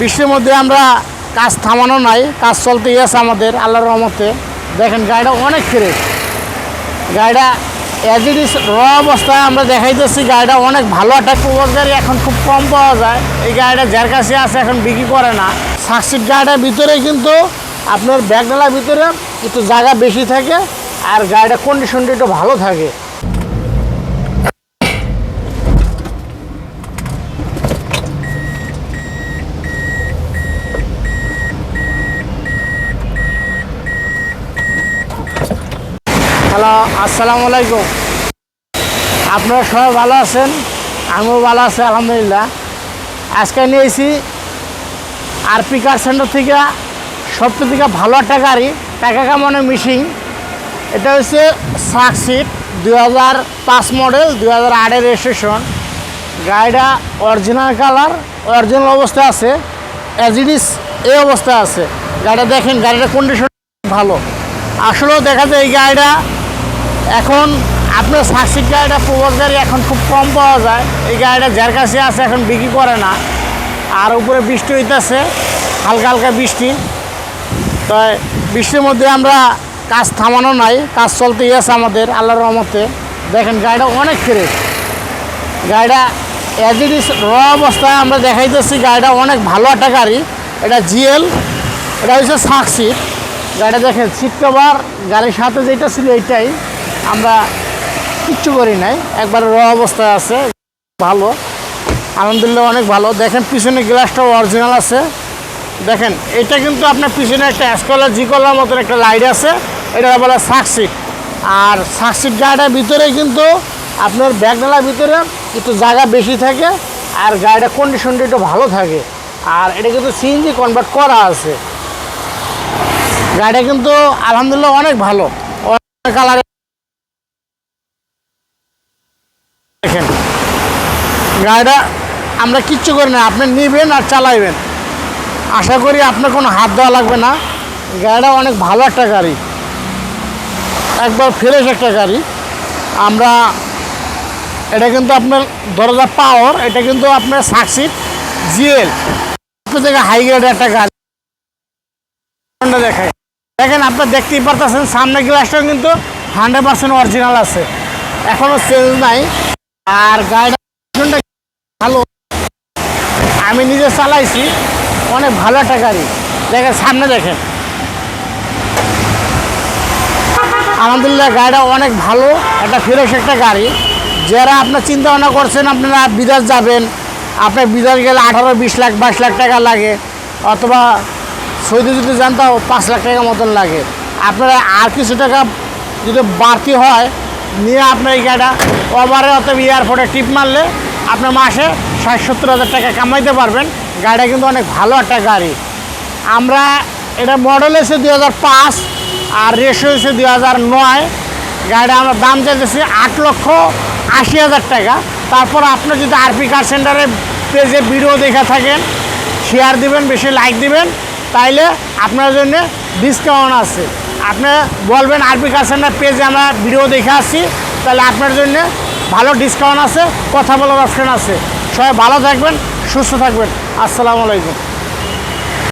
বৃষ্টির মধ্যে আমরা কাজ থামানো নাই, কাজ চলতেই আছে আমাদের, আল্লাহর রহমতে। দেখেন, গাড়িটা অনেক ফ্রেশ গাড়িটা অ্যাজ ইট ইজ র অবস্থায় আমরা দেখাইতেছি, গাড়িটা অনেক ভালো। একটা প্রবাস গাড়ি এখন খুব কম পাওয়া যায়। এই গাড়িটা যার কাছে আছে এখন বিক্রি করে না। সাকসিড গাড়িটার ভিতরে কিন্তু আপনার ব্যাগডালার ভিতরে একটু জায়গা বেশি থাকে, আর গাড়িটা কন্ডিশনটা একটু ভালো থাকে। হ্যালো, আসসালামু আলাইকুম। আপনারা সবাই ভালো আছেন? আমিও ভালো আছি, আলহামদুলিল্লাহ। আজকে নিয়েছি আরপি কার সেন্টার থেকে সবচেয়ে থেকে ভালো একটা গাড়ি, টাকা কামানো মিশিং এটা হচ্ছে সাকসিট দুই হাজার পাঁচ মডেল দুই হাজার আটের রেজিস্ট্রেশন গাড়িটা অরিজিনাল কালার অরিজিনাল অবস্থায় আছে। ইজ এই অবস্থায় আছে। গাড়িটা দেখেন, গাড়িটার কন্ডিশন ভালো। আসলেও দেখা যায় এই গাড়িটা এখন আপনার সাকসিড গাড়িটা প্রবাস গাড়ি এখন খুব কম পাওয়া যায়। এই গাড়িটা যার কাছে আছে এখন বিক্রি করে না। আর উপরে বৃষ্টি হইতেছে, হালকা হালকা বৃষ্টি। তাই বৃষ্টির মধ্যে আমরা কাজ থামানো নাই, কাজ চলতেই আছে আমাদের, আল্লাহর রহমতে। দেখেন গাড়িটা অনেক ফ্রেশ গাড়িটা ইজ র অবস্থায় আমরা দেখাইতেছি গাড়িটা অনেক ভালো একটা গাড়ি। এটা জিএল এটা হচ্ছে সাকসিট গাড়িটা দেখেন সিট কভার গাড়ির সাথে যেটা ছিল এইটাই আমরা কিচ্ছু করি নাই। একবার র অবস্থায় আছে, ভালো। আলহামদুলিল্লাহ অনেক ভালো। দেখেন পিছনে গ্লাসটাও অরিজিনাল আছে। দেখেন, এটা কিন্তু আপনার পিছনে একটা অ্যাসকলার জি কলার মতন একটা লাইট আছে। এটা বলে সাকসিট আর সাকসিট গাড়িটার ভিতরে কিন্তু আপনার ব্যাগডালার ভিতরে একটু জায়গা বেশি থাকে আর গাড়িটার কন্ডিশনটা একটু ভালো থাকে। আর এটা কিন্তু সিএনজি কনভার্ট করা আছে। গাড়িটা কিন্তু আলহামদুলিল্লাহ অনেক ভালো। অনেক কালার দেখেন গাড়িটা আমরা কিচ্ছু করি না, আপনি নেবেন আর চালাইবেন। আশা করি আপনার কোনো হাত দেওয়া লাগবে না। গাড়িটা অনেক ভালো একটা গাড়ি। একবার ফ্রেশ একটা গাড়ি। আমরা, এটা কিন্তু আপনার দরজা পাওয়ার এটা কিন্তু আপনার সাকসিড জিএল। থেকে হাই গ্রেড একটা গাড়ি দেখায় দেখেন আপনার দেখতেই পারতেছেন, সামনে গ্লাসটাও কিন্তু হান্ড্রেড পার্সেন্ট অরিজিনাল আছে। এখনও চেঞ্জ নাই। আর গাড়িটা ভালো। আমি নিজে চালাইছি, অনেক ভালো একটা গাড়ি। দেখেন, সামনে দেখেন। আলহামদুলিল্লাহ, গাড়িটা অনেক ভালো, একটা ফ্রেশ একটা গাড়ি। যারা আপনার চিন্তা ভাবনা করছেন, আপনারা বিদেশ যাবেন, আপনার বিদেশ গেলে আঠারো, বিশ লাখ, বাইশ লাখ টাকা লাগে, অথবা সৌদি যদি যান, তাও পাঁচ লাখ টাকা মতন লাগে। আপনারা আর কিছু টাকা যদি বাড়তি হয়, নিয়ে আপনার এই গাড়িটা, ওভারে অথবা এয়ারপোর্টে টিপ মারলে আপনার মাসে ষাট, সত্তর হাজার টাকা কামাইতে পারবেন। গাড়িটা কিন্তু অনেক ভালো একটা গাড়ি। আমরা এটা মডেল এসে দুই আর রেশো এসে দুই গাড়িটা আমরা দাম চাইতেছি আট লক্ষ আশি হাজার টাকা। তারপর আপনি যদি আরপি কার সেন্টারে পেজে ভিডিও দেখে থাকেন শেয়ার দিবেন, বেশি লাইক দিবেন, তাইলে আপনার জন্য ডিসকাউন্ট আছে। আপনি বলবেন আরপি কার সেন্টার পেজে আমরা ভিডিও দেখে আসছি, তাহলে আপনার জন্য ভালো ডিসকাউন্ট আছে কথা বলার অপশন আছে। সবাই ভালো থাকবেন সুস্থ থাকবেন। আসসালামু আলাইকুম।